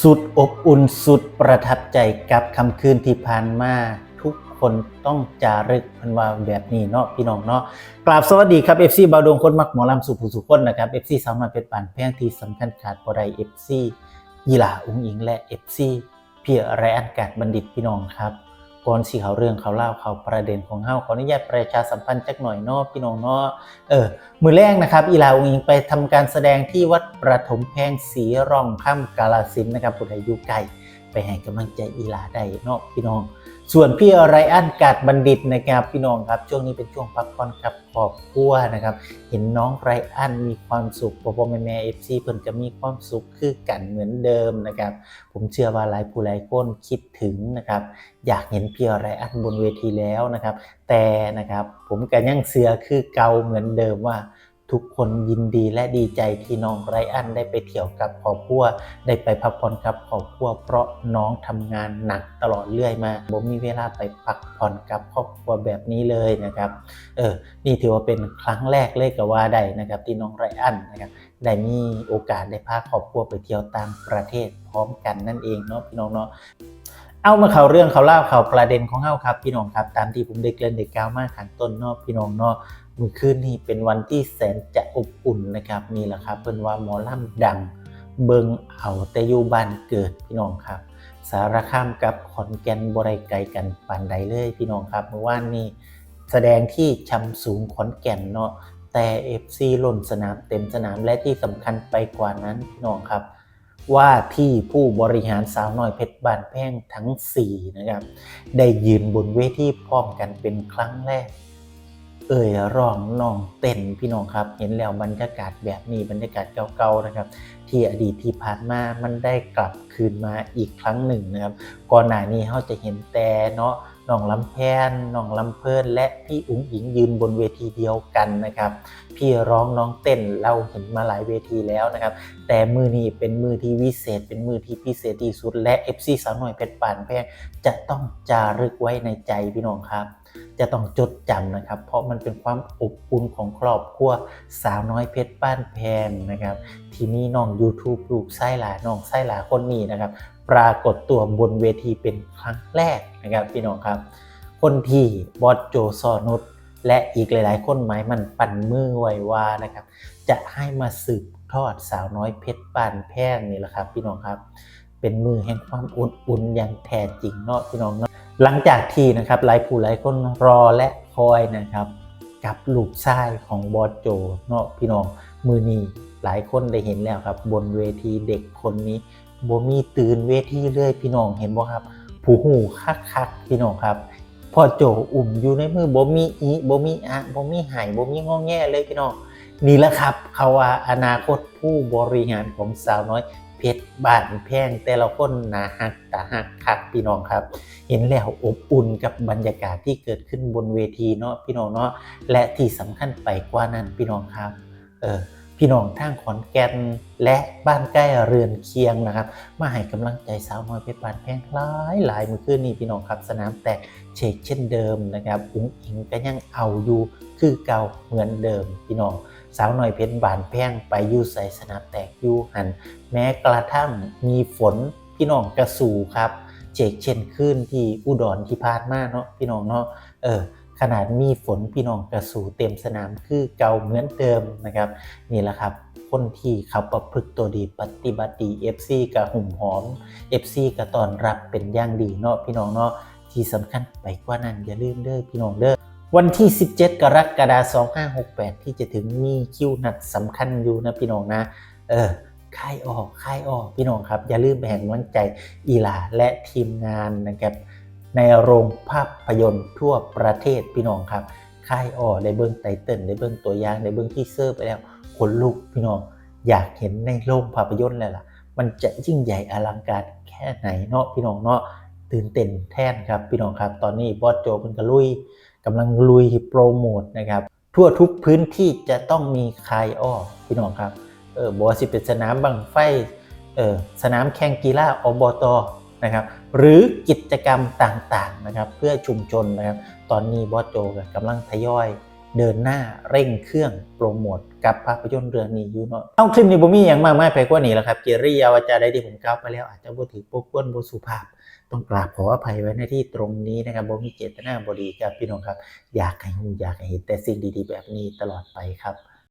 สุดอบอุ่นสุดประทับใจกับคำคืนที่ผ่านมาทุกคนต้องจารึกพันว่าแบบนี้เนาะพี่น้องเนาะกราบสวัสดีครับ FC บาวดวงคนมักหมอลำสุภูสุคนนะครับ FC สามารถเป็นป่านแพงที่สำคัญขาดบ่ได้ FC ยีหลาอุ้งอิงและ FC เพียไรอันกาดบัณฑิตพี่น้องครับ ก่อนสิเขาเรื่องเขาเล่าเขาประเด็นของเฮาขออนุญาตประชาสัมพันธ์จักหน่อยเนาะพี่น้องเนาะเออมือแรกนะครับ อีลาอุงอิงไปทำการแสดงที่วัดประถมแพงสีร่องค่ำกาลสินนะครับผู้ใดอยู่ไกลไปให้กำลังใจอีลาได้เนาะพี่น้อง ส่วนพี่ไรอันกาดบัณฑิตนะครับพี่น้องครับช่วงนี้เป็นช่วงพักผ่อนกับครอบครัวนะครับ เห็นน้องไรอันมีความสุขพ่อพ่อแม่แม่เอฟซีเพิ่นก็มีความสุขคือกันเหมือนเดิมนะครับ ผมเชื่อว่าหลายผู้หลายคนคิดถึงนะครับ อยากเห็นพี่ไรอันบนเวทีแล้วนะครับ แต่นะครับผมก็ยังเสือคือเก่าเหมือนเดิมว่า ทุกคนยินดีและดีใจที่น้องไรอันได้ไปเที่ยวกับครอบครัวได้ไปพักผ่อนกับครอบครัวเพราะน้องทำงานหนักตลอดเรื่อยมาผมมีเวลาไปพักผ่อนกับครอบครัวแบบนี้เลยนะครับเออนี่ถือว่าเป็นครั้งแรกเลยก็ว่าได้นะครับที่น้องไรอันนะครับได้มีโอกาสได้พาครอบครัวไปเที่ยวต่างประเทศพร้อมกันนั่นเองเนาะพี่น้องเนาะเอามาข่าวเรื่องข่าวเล่าข่าวประเด็นของเฮาครับพี่น้องครับ ตามที่ผมได้เกริ่นได้กล่าวมาข้างต้นเนาะพี่น้องเนาะ มื้อคืนนี้เป็นวันที่แสนจะอบอุ่นนะครับนี่แหละครับเพิ่นว่าหมอลำดังเบิงเอาแต่อยู่บ้านเกิดพี่น้องครับ สารคามกับขอนแก่นบ่ได้ไกลกันปานใดเลยพี่น้องครับเมื่อวานนี้แสดงที่ชำสูงขอนแก่นเนาะแต่ FC ล่นสนามเต็มสนามและที่สำคัญไปกว่านั้นพี่น้องครับ ว่าที่ผู้บริหารสาวน้อยเพชรบานแพ่งทั้ง 4 นะครับ ได้ยืนบนเวทีพร้อมกันเป็นครั้งแรก เอ่ยร้องน้องเต้นพี่น้องครับ เห็นแล้วบรรยากาศแบบนี้บรรยากาศเก่าๆนะครับ ที่อดีตที่ผ่านมามันได้กลับคืนมาอีกครั้งหนึ่งนะครับ ก่อนหน้านี้เขาจะเห็นแต่เนาะน้องลำแพนน้องลำเพลินและพี่อุ๋งอิงยืนบนเวทีเดียวกันนะครับ พี่ร้องน้องเต้นเราเห็นมาหลายเวทีแล้วนะครับ แต่มือนี้เป็นมือที่วิเศษ เป็นมือที่พิเศษที่สุดและ FC สาวหน่อยเพชรป่านแพงจะต้องจารึกไว้ในใจพี่น้องครับ จะต้องจดจำนะครับ เพราะมันเป็นความอบอุ่นของครอบครัวสาวน้อยเพชรบ้านแพงนะครับ ที่มีน้อง YouTube ลูกไส้หลาน้องไส้หลาคนนี้นะครับ ปรากฏตัวบนเวทีเป็นครั้งแรกนะครับพี่น้องครับ คนที่บอสโจซอนุชและอีกหลาย ๆ คนหมายมันปั่นมือไว้ว่านะครับ จะให้มาสืบทอดสาวน้อยเพชรบ้านแพงนี่แหละครับ พี่น้องครับ เป็นมือแห่งความอุ่นๆอย่างแท้จริงเนาะพี่น้องเนาะ หลังจากที่นะครับหลายผู้หลายคนรอและคอยนะครับกับลูกชายของบอสโจเนาะพี่น้องมือนีหลายคนได้เห็นแล้วครับ บนเวทีเด็กคนนี้บมีตื่นเวทีเลยพี่น้องเห็นบ่ครับ ผู้หูคักๆพี่น้องครับพ่อโจอุ่มอยู่ในมือบ่มีอีบ่มีอะบ่มีหายบ่มีงอแงเลยพี่น้อง นี่แหละครับ เขาว่าอนาคตผู้บริหารของสาวน้อยเพชรบ้านแพงแต่ละคนหนาหักตาหักคักพี่น้องครับ เห็นแล้วอบอุ่นกับบรรยากาศที่เกิดขึ้นบนเวทีเนาะพี่น้องเนาะและที่สำคัญไปกว่านั้นพี่น้องครับเออพี่น้องทางขอนแก่นและบ้านใกล้เรือนเคียงนะครับ มาให้กำลังใจสาวน้อยเพชรบานแพงหลายหลายมือคืนนี้พี่น้องครับ สนามแตกเชกเช่นเดิมนะครับอุ้งอิงก็ยังเอาอยู่คือเก่าเหมือนเดิมพี่น้อง สาวหน่อยเพชรบานแพงไปอยู่ใส่สนามแตกอยู่หัน แม้กระทั่งมีฝนพี่น้องกระสูครับ เจกเช่นขึ้นที่อุดรที่พานมาเนาะพี่น้องเนาะเออขนาดมีฝนพี่น้องกระสูเต็มสนามคือเก่าเหมือนเดิมนะครับนี่แหละครับคนที่เขาประพฤติตัวดีปฏิบัติดี FC กับหุ่มหอม FC กับตอนรับเป็นอย่างดีเนาะพี่น้องเนาะที่สำคัญไปกว่านั้นอย่าลืมเด้อพี่น้องเด้อ วันที่ 17 กรกฎาคม2568 ที่จะถึงมีคิวนัดสำคัญอยู่นะพี่น้องนะ เออค่ายออกค่ายออกพี่น้องครับ อย่าลืมแห่งกำลังใจอีลาและทีมงานนะครับในโรงภาพยนตร์ทั่วประเทศพี่น้องครับค่ายออกได้เบิ้งไตเติ้ลได้เบิ้งตัวอย่างได้เบิ้งที่เซอร์ไปแล้วขนลุกพี่น้องอยากเห็นในโรงภาพยนตร์แล้วล่ะ มันจะยิ่งใหญ่อลังการแค่ไหนเนาะพี่น้องเนาะตื่นเต้นแท่นครับพี่น้องครับ ตอนนี้บอสโจเป็นกระลุย กำลังลุยโปรโมทนะครับ ทั่วทุกพื้นที่จะต้องมีคายอ้อพี่น้องครับเออบอสิเป็นสนามบังไฟเออสนามแข่งกีฬาอบตนะครับหรือกิจกรรมต่างๆนะครับเพื่อชุมชนนะครับ ตอนนี้บอสโจกำลังทยอย เดินหน้าเร่งเครื่องโปรโมทกับภาพยนตร์เรื่องนี้อยู่เนาะเอาคลิปนี้บ่มีอย่างมากมายไปกว่านี้แล้วครับเกียริยาวาจาได้ที่ผมกล่าวไปแล้วอาจจะบ่ถือปกป้นบ่สุภาพ ต้องกราบขออภัยไว้ในที่ตรงนี้นะครับบ่มีเจตนาบ่ดีครับพี่น้องครับ อยากให้ฮู้อยากให้เห็นแต่สิ่งดีๆ แบบนี้ตลอดไปครับ